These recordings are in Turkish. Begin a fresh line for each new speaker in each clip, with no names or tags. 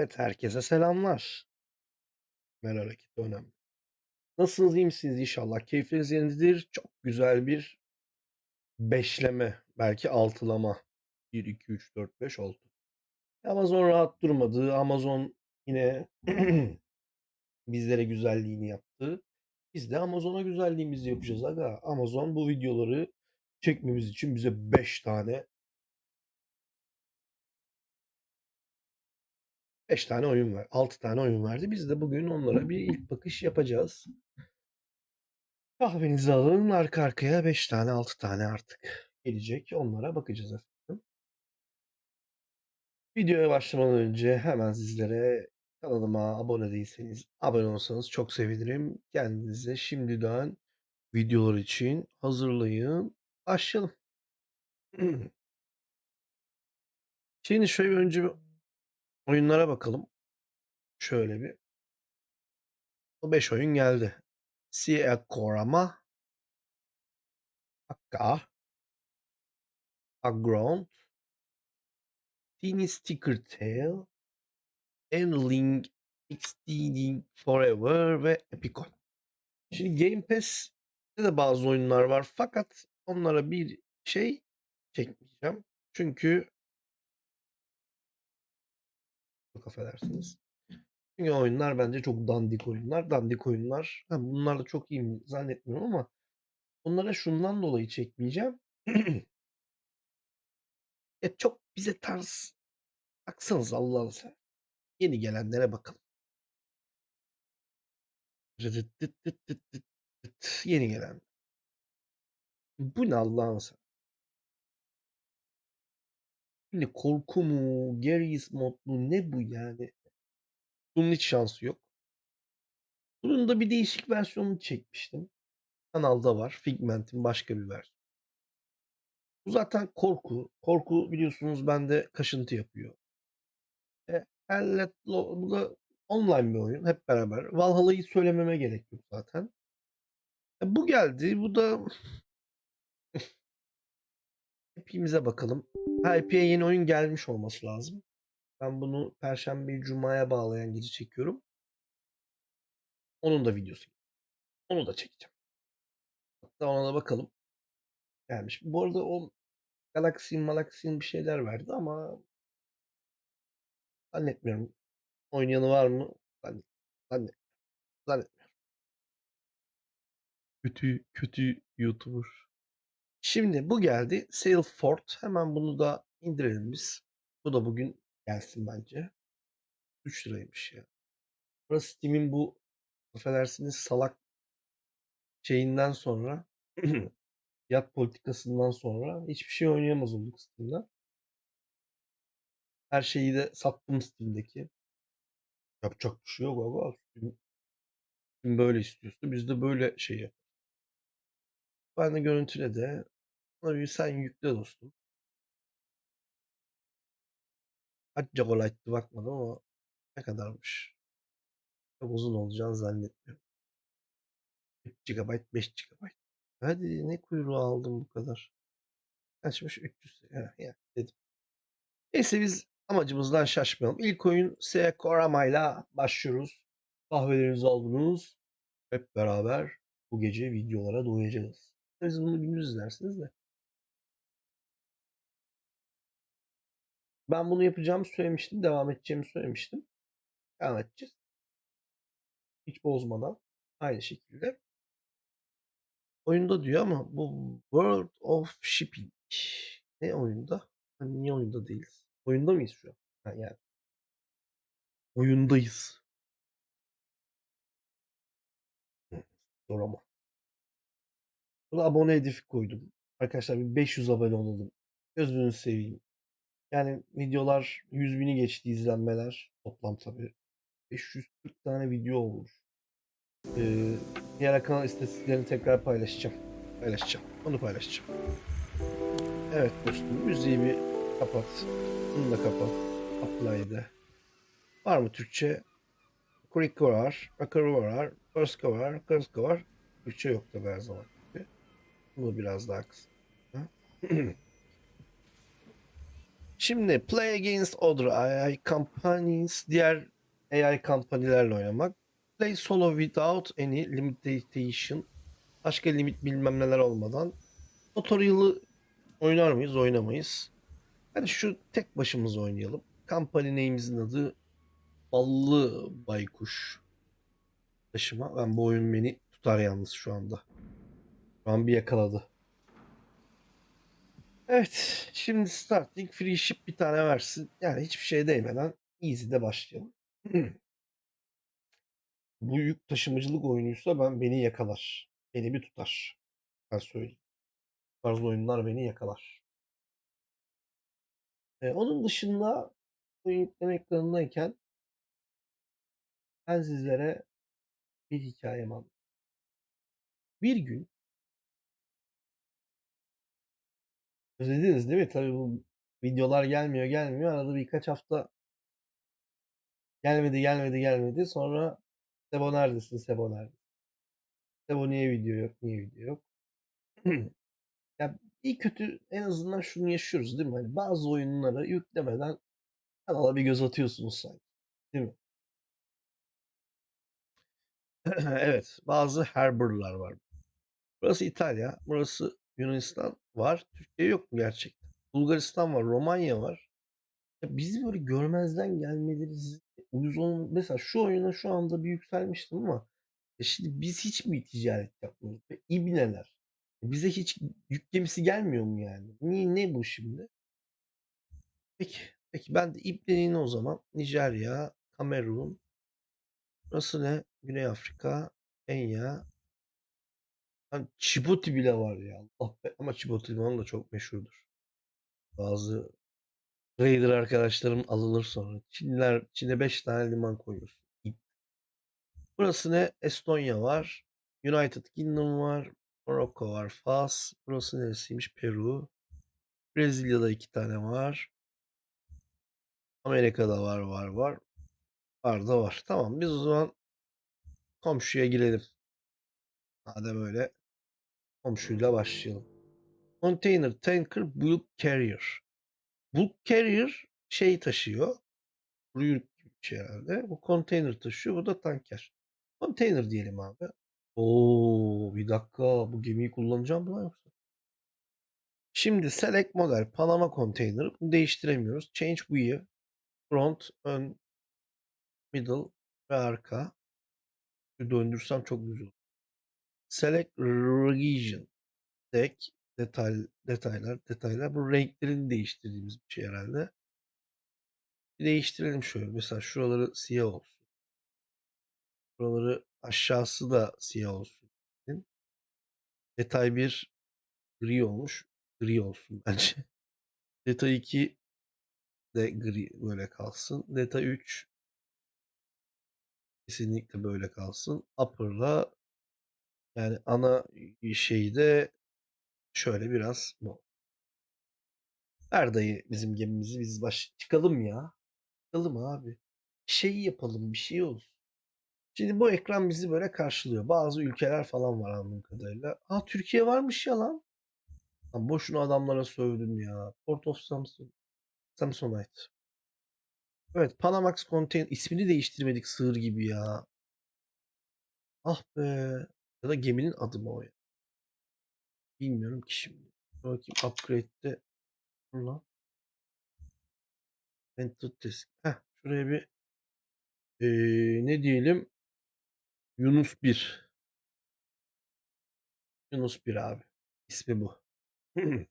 Evet, herkese selamlar. Kamera hareketi önemli. Nasılsınız, iyi misiniz inşallah? Keyfiniz yerindedir. Çok güzel bir beşleme, belki altılama. 1, 2, 3, 4, 5 oldu. Amazon rahat durmadı. Amazon yine bizlere güzelliğini yaptı. Biz de Amazon'a güzelliğimizi yapacağız aga. Amazon bu videoları çekmemiz için bize 5 tane 5 tane oyun ver 6 tane oyun verdi. Biz de bugün onlara bir ilk bakış yapacağız. Kahvenizi alın, arka arkaya 5 tane, 6 tane artık gelecek. Onlara bakacağız efendim. Videoya başlamadan önce hemen sizlere kanalıma abone değilseniz abone olsanız çok sevinirim. Kendinize şimdiden videolar için hazırlayın. Başlayalım. Şimdi şöyle önce oyunlara bakalım. Şöyle bir. O 5 oyun geldi. Sia Korama, Akka, Aground, Teeny Sticker Tail, Endling, Extending Forever ve Epicon. Şimdi Game Pass'te de bazı oyunlar var fakat onlara bir şey çekmeyeceğim. Çünkü çok affedersiniz. Çünkü oyunlar bence çok dandik oyunlar. Dandik oyunlar. Ha, bunlar da çok iyi mi zannetmiyorum ama onlara şundan dolayı çekmeyeceğim. e çok bize tarz baksanız Allah'ını seversen. Yeni gelenlere bakalım. Yeni gelen. Bu ne Allah'ını seversen. Şimdi korku mu, Garry's mod mu ne bu yani? Bunun hiç şansı yok. Bunun da bir değişik versiyonunu çekmiştim. Kanalda var. Figment'in başka bir versiyonu. Bu zaten korku. Korku biliyorsunuz bende kaşıntı yapıyor. E, Hellet Lo- bu da online bir oyun. Hep beraber. Valhalla'yı söylememe gerek yok zaten. E, bu geldi. Bu da hepimize bakalım. Ha, epey yeni oyun gelmiş olması lazım. Ben bunu Perşembe Cuma'ya bağlayan gece çekiyorum. Onun da videosu. Onu da çekeceğim. Hatta ona da bakalım. Gelmiş. Bu arada o Galaxy Malaxy bir şeyler verdi ama zannetmiyorum. Oynayanı var mı? Zannet, zannetmiyorum. Kötü, kötü YouTuber. Şimdi bu geldi. Salesforce. Hemen bunu da indirelim biz. Bu da bugün gelsin bence. 3 liraymış ya. Burası Steam'in bu affedersiniz salak şeyinden sonra fiyat politikasından sonra hiçbir şey oynayamaz olduk Steam'den. Her şeyi de sattım Steam'deki. Yapacak bir şey yok baba. Steam, Steam böyle istiyorsa biz de böyle şey yaparız. Ben de görüntüle de bir sen yükle dostum. Kaç gigabayt'tı bakmadım ama ne kadarmış. Çok uzun olacağını zannetmiyorum. 3 GB, 5 GB. Hadi ne kuyruğu aldım bu kadar. Kaçmış 300. Ya, ya dedim. Neyse biz amacımızdan şaşmayalım. İlk oyun S. Korama'yla başlıyoruz. Kahvelerinizi aldınız. Hep beraber bu gece videolara doyacağız. Siz bunu gündüz izlersiniz de. Ben bunu yapacağımı söylemiştim. Devam edeceğimi söylemiştim. Devam edeceğiz. Hiç bozmadan. Aynı şekilde. Oyunda diyor ama bu World of Shipping. Ne oyunda? Hani niye oyunda değiliz? Oyunda mıyız şu an? Ha, yani. Oyundayız. Zor ama. Buna abone hedefi koydum. Arkadaşlar bir 500 abone olalım. Gözünü seveyim. Yani videolar 100 bini geçti izlenmeler. Toplam tabii. 540 tane video olmuş. Ee, diğer kanal istatistiklerini tekrar paylaşacağım. Paylaşacağım. Onu paylaşacağım. Evet dostum. Müziği bir kapat. Bunu da kapat. Apply'de. Var mı Türkçe? Quick var. Akar var. Kurska var. Kurska var. Türkçe yok da her zaman. Bunu biraz daha kısa. Şimdi play against other AI companies, diğer AI kompanilerle oynamak. Play solo without any limitation. Başka limit bilmem neler olmadan. Tutorial'ı oynar mıyız? Oynamayız. Hadi şu tek başımıza oynayalım. Company name'imizin adı Ballı Baykuş. Taşıma. Ben bu oyun beni tutar yalnız şu anda. Şu an bir yakaladı. Evet. Şimdi starting free ship bir tane versin. Yani hiçbir şey değmeden easy'de başlayalım. Bu yük taşımacılık oyunuysa ben beni yakalar. Beni bir tutar. Ben söyleyeyim. Bu oyunlar beni yakalar. Ee, onun dışında oyun yükleme ekranındayken ben sizlere bir hikayem anlatayım. Bir gün özlediniz değil mi? Tabii bu videolar gelmiyor gelmiyor. Arada birkaç hafta gelmedi gelmedi gelmedi. Sonra Sebo neredesin? Sebo neredesin? Sebo niye video yok? Niye video yok? ya iyi kötü en azından şunu yaşıyoruz değil mi? Hani bazı oyunları yüklemeden kanala bir göz atıyorsunuz sanki. Değil mi? evet. Bazı Harbor'lar var. Burası İtalya. Burası Yunanistan var. Türkiye yok mu gerçekten? Bulgaristan var. Romanya var. Ya bizi böyle görmezden gelmeleri uyuz olun. Mesela şu oyuna şu anda bir yükselmiştim ama e şimdi biz hiç mi ticaret yapmıyoruz? Be? İbneler. E bize hiç yük gemisi gelmiyor mu yani? Niye, ne bu şimdi? Peki. Peki ben de İbne'nin o zaman Nijerya, Kamerun, burası ne? Güney Afrika, Kenya. Hani Djibouti bile var ya. Ama Djibouti limanı da çok meşhurdur. Bazı Raider arkadaşlarım alınır sonra. Çinler, Çin'e 5 tane liman koyuyorsun. Burası ne? Estonya var. United Kingdom var. Morocco var. Fas. Burası neresiymiş? Peru. Brezilya'da iki tane var. Amerika'da var var var. Var da var. Tamam biz o zaman komşuya girelim. Madem öyle komşuyla başlayalım. Container Tanker Bulk Carrier. Bulk Carrier şey taşıyor. Kuru gibi bir şey herhalde. Bu konteyner taşıyor. Bu da tanker. Konteyner diyelim abi. Oo bir dakika. Bu gemiyi kullanacağım mı yoksa? Şimdi select model Panama container. Bunu değiştiremiyoruz. Change wheel. Front, ön, middle ve arka. Döndürsem çok güzel. Select region. Deck. Detay, detaylar, detaylar. Bu renklerini değiştirdiğimiz bir şey herhalde. Bir değiştirelim şöyle. Mesela şuraları siyah olsun. Buraları aşağısı da siyah olsun. Detay 1 gri olmuş. Gri olsun bence. Detay 2 de gri böyle kalsın. Detay 3 kesinlikle böyle kalsın. Upper'la yani ana şeyi de şöyle biraz bu. Ver dayı bizim gemimizi biz baş çıkalım ya. Çıkalım abi. Şeyi yapalım bir şey olsun. Şimdi bu ekran bizi böyle karşılıyor. Bazı ülkeler falan var anladığım kadarıyla. Aa Türkiye varmış ya lan. Lan boşuna adamlara sövdüm ya. Port of Samsung. Samsonite. Evet Panamax Container ismini değiştirmedik sığır gibi ya. Ah be. Ya da geminin adı mı o ya? Bilmiyorum ki şimdi. Bakayım upgrade'de. Dur lan. Enter test. Heh, şuraya bir ee, ne diyelim? Yunus 1. Yunus 1 abi. İsmi bu.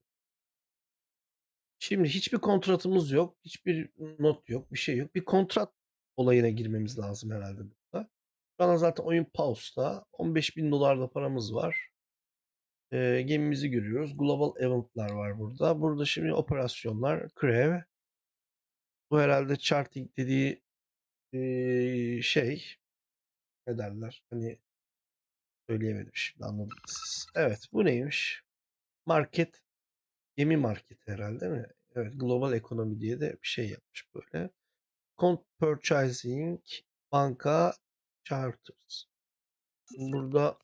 Şimdi hiçbir kontratımız yok. Hiçbir not yok. Bir şey yok. Bir kontrat olayına girmemiz lazım herhalde. Şu an zaten oyun pause'da. 15 bin dolar da paramız var. Ee, gemimizi görüyoruz. Global event'lar var burada. Burada şimdi operasyonlar, krev. Bu herhalde charting dediği ee, şey ne derler? Hani söyleyemedim şimdi anladınız. Evet bu neymiş? Market gemi marketi herhalde mi? Evet global ekonomi diye de bir şey yapmış böyle. Cont purchasing banka charters. Burada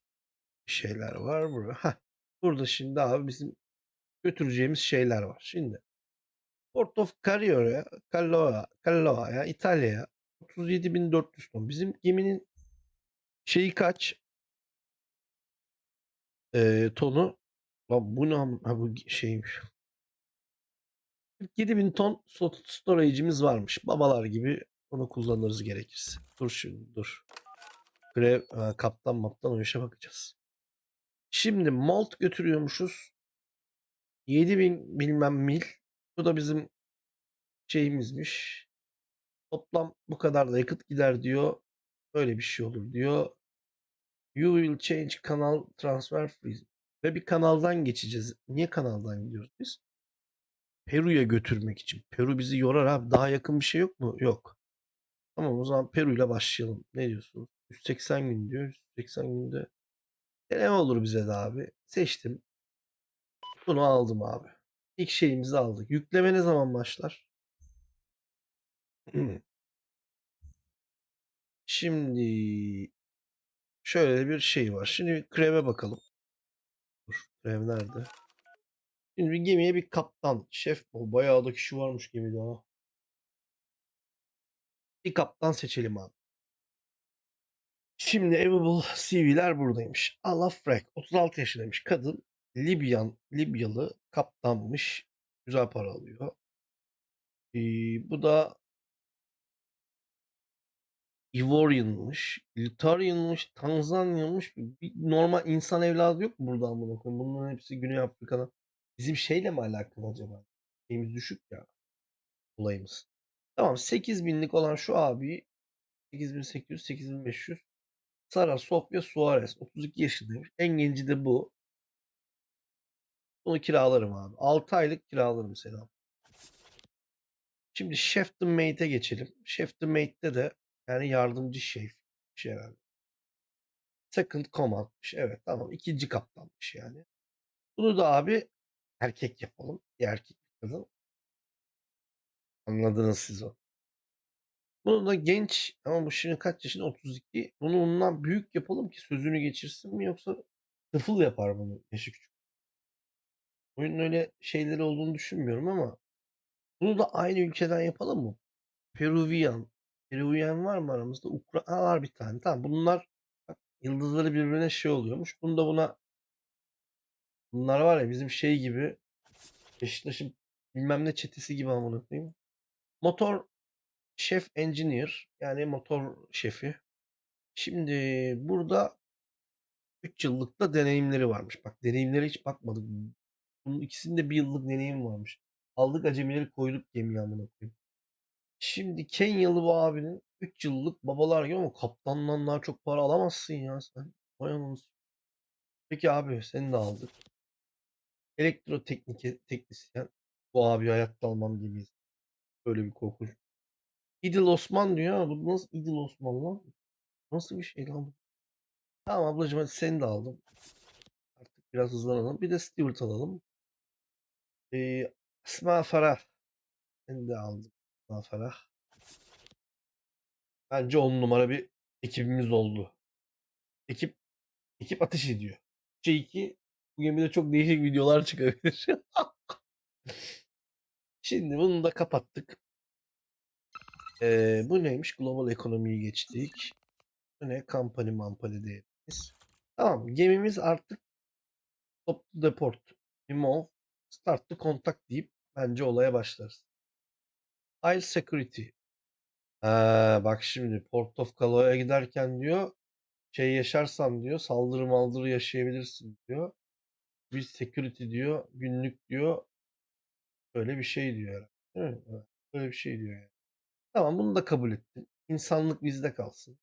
şeyler var burada. Heh. Burada şimdi abi bizim götüreceğimiz şeyler var. Şimdi Port of Carriera, Calloa, Calloa'ya, İtalya'ya 37.400 ton. Bizim geminin şeyi kaç? Eee, tonu. Lan bu ne ha bu şeymiş. 47.000 ton storage'imiz varmış. Babalar gibi onu kullanırız gerekirse. Dur şimdi dur. Grev, ha, kaptan maptan o işe bakacağız. Şimdi malt götürüyormuşuz. 7000 bilmem mil. Bu da bizim şeyimizmiş. Toplam bu kadar da yakıt gider diyor. Böyle bir şey olur diyor. You will change kanal transfer free. Ve bir kanaldan geçeceğiz. Niye kanaldan gidiyoruz biz? Peru'ya götürmek için. Peru bizi yorar abi. Daha yakın bir şey yok mu? Yok. Tamam o zaman Peru ile başlayalım. Ne diyorsunuz? 180 gün diyor. 180 günde ne olur bize de abi? Seçtim. Bunu aldım abi. İlk şeyimizi aldık. Yükleme ne zaman başlar? Şimdi şöyle bir şey var. Şimdi Krev'e bakalım. Dur, Krev nerede? Şimdi bir gemiye bir kaptan, şef, o bayağı da kişi varmış gemide ha. Bir kaptan seçelim abi. Şimdi Available CV'ler buradaymış. Allah Frank, 36 yaşındaymış. Kadın, Libyan, Libyalı kaptanmış. Güzel para alıyor. Ee, bu da Ivorian'mış, Litarian'mış, Tanzanya'mış. Bir normal insan evladı yok mu burada amına koyayım? Bunların hepsi Güney Afrika'dan. Bizim şeyle mi alakalı acaba? Şeyimiz düşük ya. Olayımız. Tamam 8000'lik olan şu abi 8800, 8500. Sara Sofia Suarez 32 yaşındaymış. En genci de bu. Bunu kiralarım abi. 6 aylık kiralarım selam. Şimdi Chef the Mate'e geçelim. Chef the Mate'de de yani yardımcı şef şey herhalde. Second commandmış. Evet tamam. ikinci kaptanmış yani. Bunu da abi erkek yapalım. Bir erkek kadın. Anladınız siz o. Bunu da genç ama bu şimdi kaç yaşında? 32. Bunu ondan büyük yapalım ki sözünü geçirsin mi yoksa tıfıl yapar bunu yaşı küçük. Oyunun öyle şeyleri olduğunu düşünmüyorum ama bunu da aynı ülkeden yapalım mı? Peruvian. Peruvian var mı aramızda? Ukra ha, var bir tane. Tamam bunlar bak, yıldızları birbirine şey oluyormuş. Bunu da buna bunlar var ya bizim şey gibi Beşiktaş'ın bilmem ne çetesi gibi amına koyayım. Motor şef engineer yani motor şefi. Şimdi burada 3 yıllık da deneyimleri varmış. Bak deneyimlere hiç bakmadık. Bunun ikisinde bir yıllık deneyim varmış. Aldık acemileri koyduk gemiye amına koyayım. Şimdi Kenyalı bu abinin 3 yıllık babalar gibi ama kaptandan daha çok para alamazsın ya sen. Vay anasını. Peki abi seni de aldık. Elektroteknik teknisyen. Bu abi hayatta almam gemiyiz. Böyle bir korkunç. İdil Osman diyor ama bu nasıl İdil Osman lan? Nasıl bir şey lan bu? Tamam ablacığım hadi seni de aldım. Artık biraz hızlanalım. Bir de Stewart alalım. Ee, Esma Farah. Seni de aldım. Esma Farah. Bence on numara bir ekibimiz oldu. Ekip ekip ateş ediyor. Şey 2 bu gemide çok değişik videolar çıkabilir. Şimdi bunu da kapattık. Ee, bu neymiş? Global ekonomiyi geçtik. Bu ne? Company mampani değerimiz. Tamam. Gemimiz artık Stop to deport. Remove. Start to contact deyip bence olaya başlarız. Isle security. Ha, bak şimdi Port of Callaway'a giderken diyor şey yaşarsan diyor saldırı maldırı yaşayabilirsin diyor. Bir security diyor günlük diyor öyle bir şey diyor herhalde. Değil mi? Evet, Öyle bir şey diyor yani. Tamam bunu da kabul ettim. İnsanlık bizde kalsın.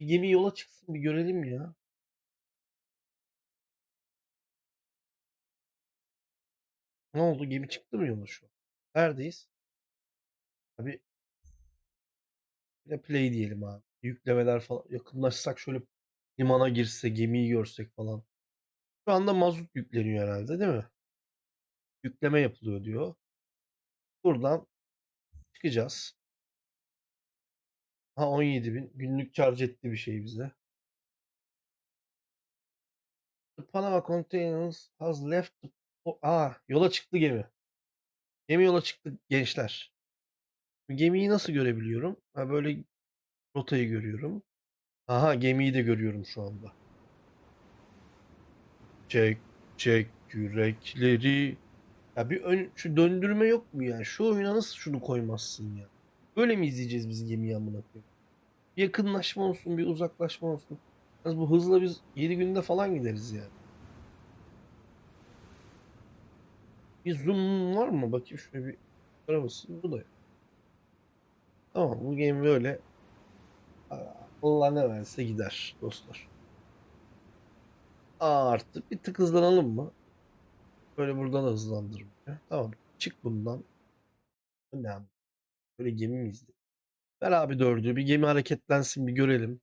Bir gemi yola çıksın bir görelim ya. Ne oldu? Gemi çıktı mı yola şu? Neredeyiz? Abi bir de play diyelim abi. Yüklemeler falan yakınlaşsak şöyle limana girse gemiyi görsek falan. Şu anda mazot yükleniyor herhalde değil mi? Yükleme yapılıyor diyor. Buradan çıkacağız. Ha 17.000 günlük charge etti bir şey bize. The Panama Containers has left the... Aa yola çıktı gemi. Gemi yola çıktık gençler. Gemiyi nasıl görebiliyorum? Ha böyle rotayı görüyorum. Aha gemiyi de görüyorum şu anda. Çek çek yürekleri. Ya bir ön, şu döndürme yok mu ya? Şu oyuna nasıl şunu koymazsın ya? Böyle mi izleyeceğiz biz gemiyi amına koyayım? Yakınlaşma olsun, bir uzaklaşma olsun. Yalnız bu hızla biz 7 günde falan gideriz yani. Bir zoom var mı? Bakayım şöyle bir aramasın. Bu da yok. Tamam bu game böyle. Allah ne verse gider dostlar. Artı bir tık hızlanalım mı? Böyle buradan da hızlandırmıyor. Tamam. Çık bundan. Önemli. Böyle gemi mi izleyelim? Ver abi dördü. Bir gemi hareketlensin bir görelim.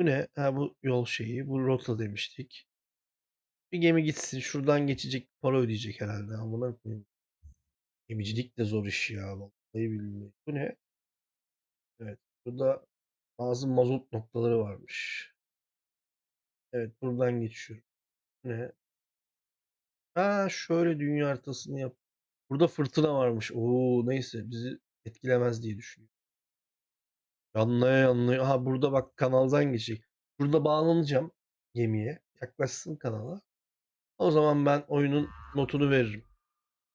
Bu ne? Ha bu yol şeyi. Bu rota demiştik. Bir gemi gitsin. Şuradan geçecek. Para ödeyecek herhalde. Amına koyayım. Gemicilik de zor iş ya. Vallahi billahi. Bu ne? Evet. Burada bazı mazot noktaları varmış. Evet buradan geçiyorum. Bu ne? Ha şöyle dünya haritasını yap. Burada fırtına varmış. Oo neyse bizi etkilemez diye düşünüyorum. Yanlaya yanlaya. Aha burada bak kanaldan geçecek. Burada bağlanacağım gemiye. Yaklaşsın kanala. O zaman ben oyunun notunu veririm.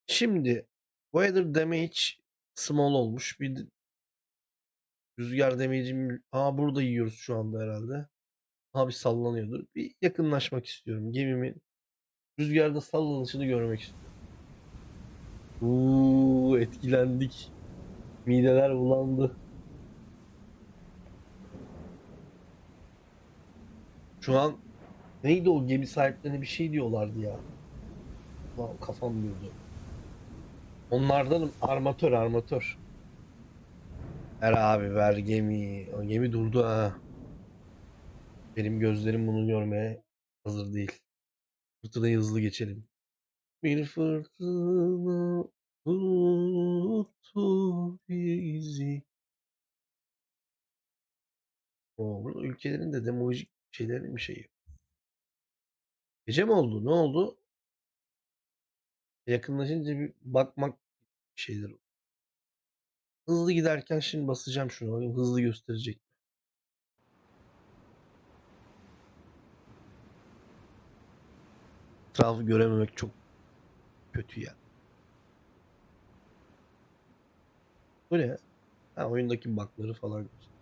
Şimdi weather damage small olmuş. Bir rüzgar damage'im. Aa burada yiyoruz şu anda herhalde. Abi sallanıyordur. Bir yakınlaşmak istiyorum. Gemimin rüzgarda sallanışını görmek istiyorum. Uuu etkilendik. Mideler bulandı. Şu an neydi o gemi sahiplerine bir şey diyorlardı ya. Lan kafam durdu. Onlardanım armatör armatör. Ver abi ver gemi. O gemi durdu ha. Benim gözlerim bunu görmeye hazır değil. Fırtınayı hızlı geçelim. Bir fırtına tuttu bizi. O burada ülkelerin de demolojik şeylerin bir şeyi. Gece mi oldu? Ne oldu? Yakınlaşınca bir bakmak bir şeyler oldu. Hızlı giderken şimdi basacağım şunu. Bakayım hızlı gösterecek. Etrafı görememek çok kötü ya. Bu ne? Ha, oyundaki bug'ları falan. Çek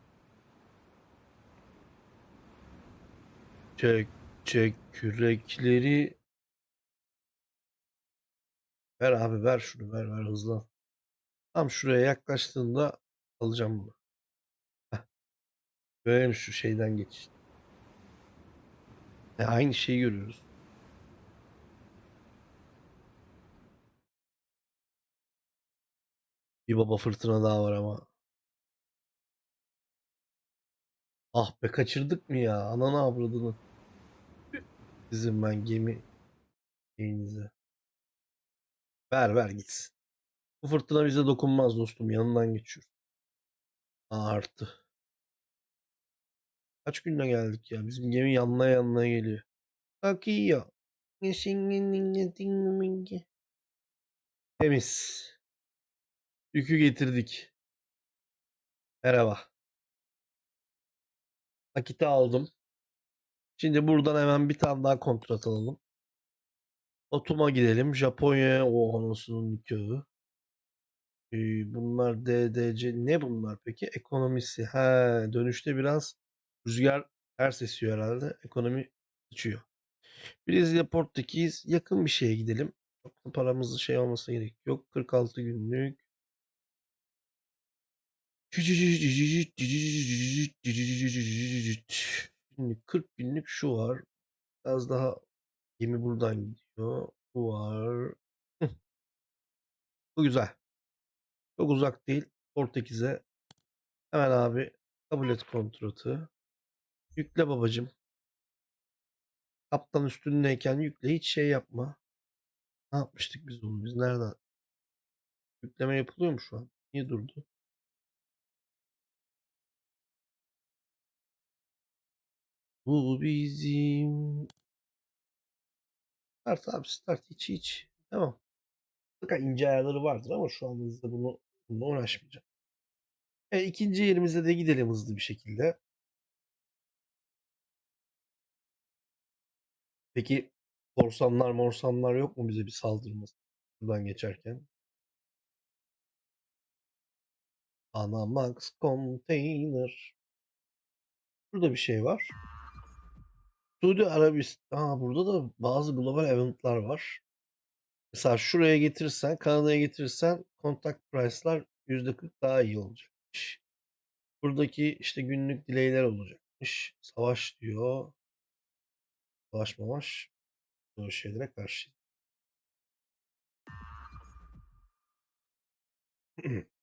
çek kürekleri. Ver abi ver şunu ver ver hızlan. Tam şuraya yaklaştığında alacağım bunu. Görelim şu şeyden geç. E, aynı şeyi görüyoruz. Bir baba fırtına daha var ama. Ah be kaçırdık mı ya? Ananı avradını. Sizin ben gemi şeyinize. Ver ver gitsin. Bu fırtına bize dokunmaz dostum. Yanından geçiyor. Aa, arttı. Kaç günde geldik ya? Bizim gemi yanlaya yanlaya geliyor. Akıyor. Temiz. Yükü getirdik. Merhaba. Nakiti aldım. Şimdi buradan hemen bir tane daha kontrat alalım. Otum'a gidelim. Japonya'ya o anasının nikahı. Ee, bunlar DDC. Ne bunlar peki? Ekonomisi. He, dönüşte biraz rüzgar ters esiyor herhalde. Ekonomi uçuyor. Brezilya, Portekiz yakın bir şeye gidelim. Çok şey olması gerek yok. 46 günlük. Şimdi 40 günlük şu var. Biraz daha gemi buradan gidiyor. Bu var. Bu güzel. Çok uzak değil. Portekiz'e. Hemen abi kabul et kontratı. Yükle babacım. Kaptan üstündeyken yükle hiç şey yapma. Ne yapmıştık biz bunu? Biz nereden? Yükleme yapılıyor mu şu an? Niye durdu? Bu bizim Start abi start hiç hiç. Tamam. Mutlaka ince ayarları vardır ama şu an hızlı bunu bununla uğraşmayacağım. Eee, 2'nci yerimize de gidelim hızlı bir şekilde. Peki, korsanlar morsanlar yok mu bize bir saldırması buradan geçerken? Panamax konteyner. Burada bir şey var. Suudi Arabis A, burada da bazı global event'lar var. Mesela şuraya getirirsen, Kanada'ya getirirsen contact price'lar %40 daha iyi olacakmış. Buradaki, işte, günlük delay'ler olacakmış. Savaş diyor. Savaş mavaş. Böyle şeylere karşıyım.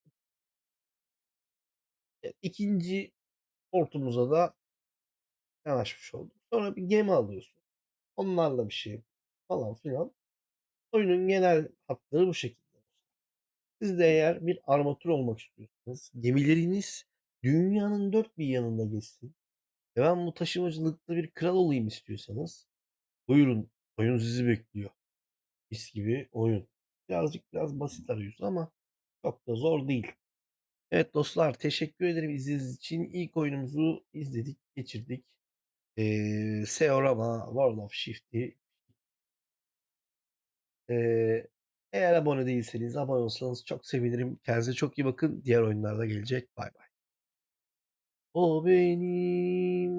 E, 2'nci portumuza da yanaşmış olduk. Sonra bir gemi alıyorsun. Onlarla bir şey falan filan. Oyunun genel hatları bu şekilde. Siz de eğer bir armatör olmak istiyorsanız, gemileriniz dünyanın dört bir yanında geçsin ve ben bu taşımacılıkta bir kral olayım istiyorsanız buyurun, oyun sizi bekliyor. Mis gibi oyun. Birazcık biraz basit arıyorsun ama çok da zor değil. Evet dostlar, teşekkür ederim izlediğiniz için. İlk oyunumuzu izledik, geçirdik e, Seorama, World of Shift'i e, eğer abone değilseniz abone olsanız çok sevinirim. Kendinize çok iyi bakın. Diğer oyunlarda gelecek. Bay bay. O benim